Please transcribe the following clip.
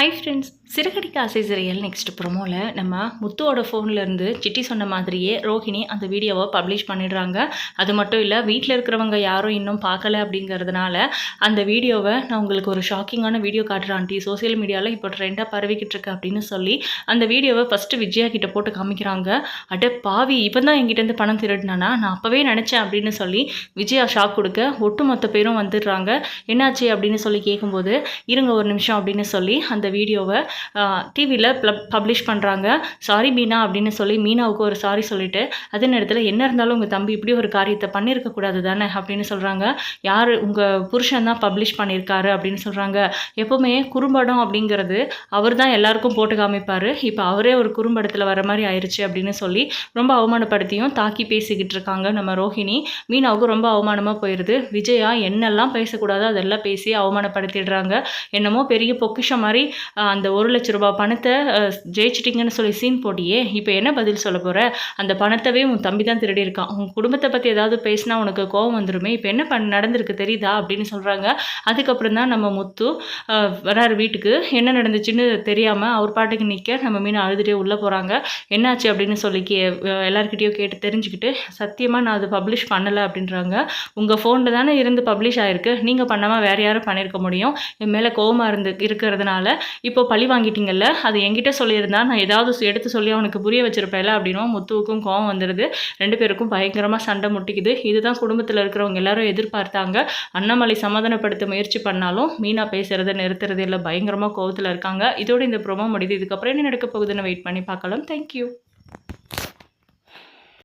Hi friends Siragadikka ஆசை சிறையல் next ப்ரொமோவில் நம்ம முத்துவோட ஃபோன்லேருந்து city சொன்ன மாதிரியே ரோஹிணி அந்த வீடியோவை பப்ளிஷ் பண்ணிடுறாங்க. அது மட்டும் இல்லை வீட்டில் இருக்கிறவங்க யாரும் இன்னும் பார்க்கல அப்படிங்கிறதுனால அந்த வீடியோவை நான் உங்களுக்கு ஒரு ஷாக்கிங்கான வீடியோ காட்டுறேன் ஆண்டி. சோசியல் மீடியாவில் இப்போ ட்ரெண்டாக பரவிக்கிட்டு இருக்கு அப்படின்னு சொல்லி அந்த வீடியோவை ஃபஸ்ட்டு விஜயா கிட்ட போட்டு காமிக்கிறாங்க. அட பாவி இப்போ தான் எங்கிட்டேருந்து பணம் திருடினானா? நான் அப்போவே நினச்சேன் அப்படின்னு சொல்லி விஜயா ஷாக் கொடுக்க ஒட்டுமொத்த பேரும் வந்துடுறாங்க. என்னாச்சு அப்படின்னு சொல்லி கேட்கும்போது இருங்க ஒரு நிமிஷம் அப்படின்னு சொல்லி அந்த வீடியோவை டிவியில் பப்ளிஷ் பண்ணுறாங்க சாரி மீனா அப்படின்னு சொல்லி மீனாவுக்கு ஒரு சாரி சொல்லிட்டு அதே நேரத்தில் என்ன இருந்தாலும் உங்கள் தம்பி இப்படி ஒரு காரியத்தை பண்ணியிருக்க கூடாது தானே? அப்படின்னு சொல்கிறாங்க யார்? உங்கள் புருஷன் தான் பப்ளிஷ் பண்ணியிருக்காரு அப்படின்னு சொல்கிறாங்க எப்போவுமே குறும்படம் அப்படிங்கிறது அவர் தான் எல்லாருக்கும் போட்டு காமிப்பார். இப்போ அவரே ஒரு குறும்படத்தில் வர மாதிரி ஆயிடுச்சு அப்படின்னு சொல்லி ரொம்ப அவமானப்படுத்தியும் தாக்கி பேசிக்கிட்டு இருக்காங்க நம்ம ரோஹிணி. மீனாவுக்கு ரொம்ப அவமானமாக போயிடுது விஜயா என்னெல்லாம் பேசக்கூடாதோ அதெல்லாம் பேசி அவமானப்படுத்திடுறாங்க. என்னமோ பெரிய பொக்கிஷம் மாதிரி அந்த ஒரு லட்ச ரூபாய் பணத்தை ஜெயிச்சிட்டிங்கன்னு சொல்லி சீன் போட்டியே இப்போ என்ன பதில் சொல்ல போகிற அந்த பணத்தவே உன் தம்பி தான் திருடி இருக்கான். உன் குடும்பத்தை பற்றி ஏதாவது பேசினா உனக்கு கோவம் வந்துருமே. இப்போ என்ன பண்ண நடந்திருக்கு தெரியுதா? அப்படின்னு சொல்கிறாங்க அதுக்கப்புறம் தான் நம்ம முத்து வராரு வீட்டுக்கு. என்ன நடந்துச்சுன்னு தெரியாமல் அவர் பாட்டுக்கு நிற்க நம்ம மீன் அழுதுகிட்டே உள்ளே போகிறாங்க என்னாச்சு அப்படின்னு சொல்லி கே எல்லாருக்கிட்டேயும் கேட்டு தெரிஞ்சுக்கிட்டு சத்தியமாக நான் அது பப்ளிஷ் பண்ணலை அப்படின்றாங்க. உங்கள் ஃபோனில் தானே இருந்து பப்ளிஷ் ஆகிருக்கு நீங்கள் பண்ணாமல் வேறு யாரும் பண்ணியிருக்க முடியும். என் மேலே கோவமாக இருந்து இருக்கிறதுனால இப்போ பழி வாங்கிட்டீங்கல்ல அது என்கிட்ட சொல்லியிருந்தா நான் ஏதாவது எடுத்து சொல்லி அவனுக்கு புரிய வச்சிருப்பேல அப்படின்னும் முத்துவுக்கும் கோவம் வந்துடுது ரெண்டு பேருக்கும் பயங்கரமாக சண்டை முட்டிக்குது. இதுதான் குடும்பத்தில் இருக்கிறவங்க எல்லாரும் எதிர்பார்த்தாங்க. அண்ணாமலை சமாதானப்படுத்த முயற்சி பண்ணாலும் மீனா பேசுகிறத நிறுத்துறது இல்லை பயங்கரமாக கோவத்தில் இருக்காங்க. இதோட இந்த ப்ரோமோ முடியுது இதுக்கப்புறம் என்ன நடக்க போகுதுன்னு வெயிட் பண்ணி பார்க்கலாம். தேங்க்யூ